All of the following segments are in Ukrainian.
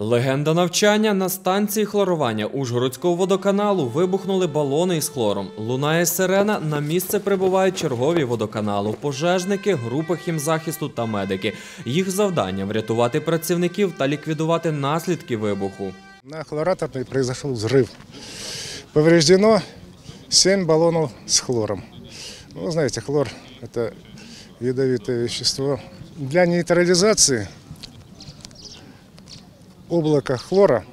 Легенда навчання на станції хлорування Ужгородського водоканалу вибухнули балони із хлором. Лунає сирена. На місце прибувають чергові водоканалу, пожежники, група хімзахисту та медики. Їх завдання врятувати працівників та ліквідувати наслідки вибуху. На хлораторной произошел взрыв. Повреждено 7 баллонов с хлором. Ну, знаете, хлор – это ядовитое вещество. Для нейтрализации облака хлора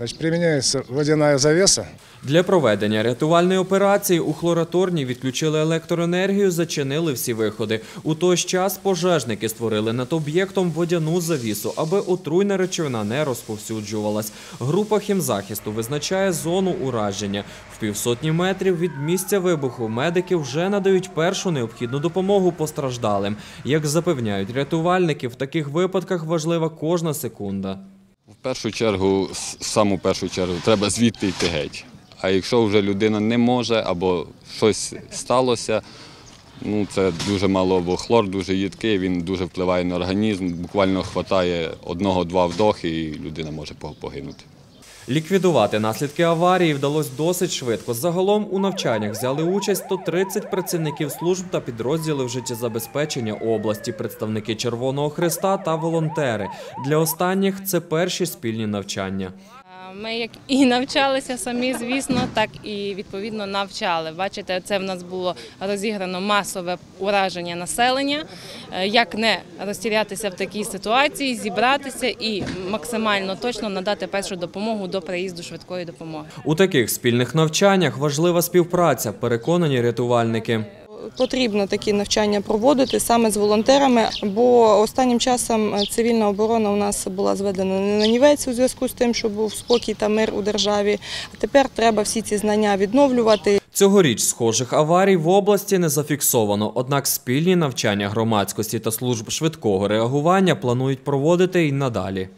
значит, применяется водяная завеса. Для проведення рятувальної операції у хлораторні відключили електроенергію, зачинили всі виходи. У той час пожежники створили над об'єктом водяну завісу, аби отруйна речовина не розповсюджувалась. Група хімзахисту визначає зону ураження. В півсотні метрів від місця вибуху медики вже надають першу необхідну допомогу постраждалим. Як запевняють рятувальники, в таких випадках важлива кожна секунда. В першу чергу, в саму першу чергу, треба звідти йти геть. А якщо вже людина не може або щось сталося, ну це дуже мало, бо хлор дуже їдкий, він дуже впливає на організм. Буквально вистачає одного-два вдохи, і людина може пог- загинути. Ліквідувати наслідки аварії вдалося досить швидко. Загалом у навчаннях взяли участь 130 працівників служб та підрозділів життєзабезпечення області, представники Червоного Христа та волонтери. Для останніх це перші спільні навчання. Ми як і навчалися самі, звісно, так і відповідно навчали. Бачите, це в нас було розіграно масове ураження населення. Е, Як не розтірятися в такій ситуації, зібратися і максимально точно надати першу допомогу до приїзду швидкої допомоги. У таких спільних навчаннях важлива співпраця, переконані рятувальники. Потрібно такі навчання проводити саме з волонтерами, бо останнім часом е, цивільна оборона у нас була зведена на нівець у зв'язку з тим, що був спокій та мир у державі. А тепер треба всі ці знання відновлювати. Цьогоріч схожих аварій в області не зафіксовано, однак спільні навчання громадськості та служб швидкого реагування планують проводити й надалі.